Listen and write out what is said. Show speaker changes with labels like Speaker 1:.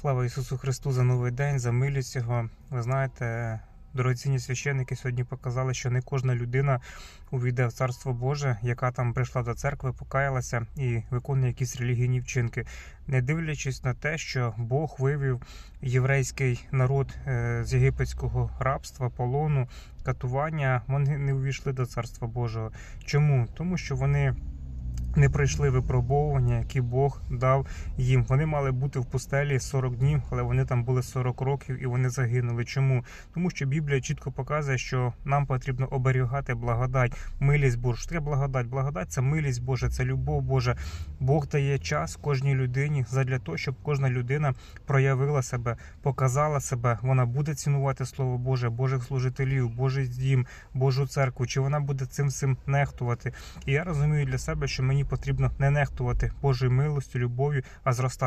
Speaker 1: Слава Ісусу Христу за новий день, за милість Його. Ви знаєте, дорогоцінні священники сьогодні показали, що не кожна людина увійде в Царство Боже, яка там прийшла до церкви, покаялася і виконує якісь релігійні вчинки, не дивлячись на те, що Бог вивів єврейський народ е, з єгипетського рабства, полону, катування. Вони не увійшли до Царства Божого. Чому? Тому що вони. Не пройшли випробовування, які Бог дав їм. Вони мали бути в пустелі 40 днів, але вони там були 40 років і вони загинули. Чому? Тому що Біблія чітко показує, що нам потрібно оберігати благодать, милість Божу. Що таке благодать? Благодать це милість Божа, це любов Божа. Бог дає час кожній людині задля того, щоб кожна людина проявила себе, показала себе. Вона буде цінувати Слово Боже, Божих служителів, Божий дім, Божу церкву. Чи вона буде цим всім нехтувати? І я розумію для себе, що мені потрібно не нехтувати Божою милостю, любов'ю, а зростати.